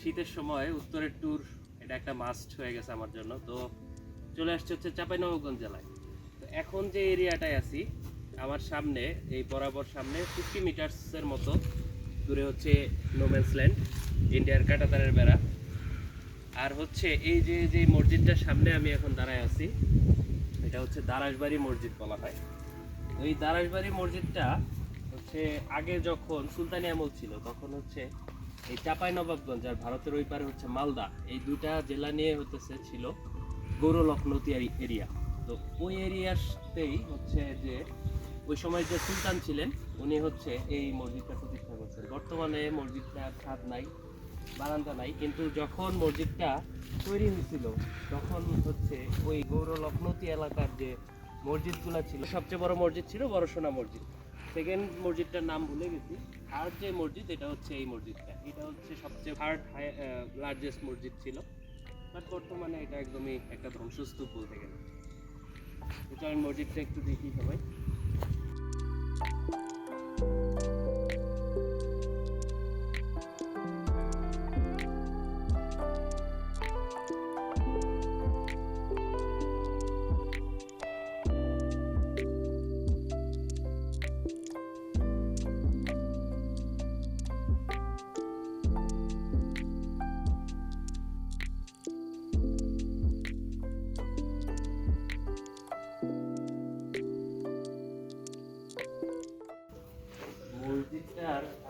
শীতের সময় উত্তরের ট্যুর এটা একটা মাস্ট হয়ে গেছে আমার জন্য। তো চলে আসছে হচ্ছে চাঁপাইনবাবগঞ্জ জেলায়। তো এখন যে এরিয়াটায় আছি, আমার সামনে, এই বরাবর সামনে ফিফটি মিটার্সের মতো দূরে হচ্ছে নোম্যান্স ল্যান্ড ইন্ডিয়ার কাটাতারের বেড়া। আর হচ্ছে এই যে যে মসজিদটার সামনে আমি এখন দাঁড়ায় আছি, এটা হচ্ছে দারাসবাড়ি মসজিদ বলা হয়। ওই দারাসবাড়ি মসজিদটা হচ্ছে আগে যখন সুলতানি আমল ছিল, তখন হচ্ছে এই চাপাই নবাবগঞ্জ আর ভারতের ওই পারে হচ্ছে মালদা। এই দুইটা জেলা নিয়ে হতেছে ছিল গৌর লখনৌতি এরিয়া। তো ওই এরিয়াতেই হচ্ছে যে ওই সময় যে সুলতান ছিলেন, উনি হচ্ছে এই মসজিদটা প্রতিষ্ঠা করছেন। বর্তমানে মসজিদটা ছাদ নাই, বারান্দা নাই, কিন্তু যখন মসজিদটা তৈরি হয়েছিল, তখন হচ্ছে ওই গৌর এলাকার যে মসজিদগুলো ছিল, সবচেয়ে বড় মসজিদ ছিল বড়সোনা মসজিদ। সেকেন্ড মসজিদটার নাম ভুলে গেছি। থার্ড যে মসজিদ, এটা হচ্ছে এই মসজিদটা। এটা হচ্ছে সবচেয়ে থার্ড লার্জেস্ট মসজিদ ছিল। বাট বর্তমানে এটা একদমই একটা ধ্বংসস্তূপ বলতে গেলে। চলেন মসজিদটা একটু দেখি সবাই।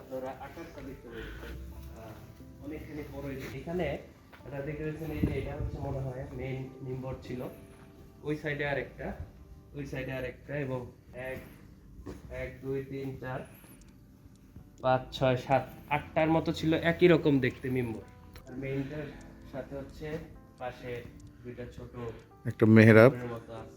আপনারা আকারটা দেখতে পাচ্ছেন অনেকখানি বড় এখানে এটা দেখতে পাচ্ছেন এই যে এটা হচ্ছে মনে হয় মেইন মিম্বর ছিল। ওই সাইডে আরেকটা ওই সাইডে আরেকটা এবং এক এক দুই তিন চার পাঁচ ছয় সাত আটটার মতো ছিল একই রকম দেখতে মিম্বর আর মেইনটার সাথে হচ্ছে পাশে দুইটা ছোট একটা মেহরাব। মতো আছে।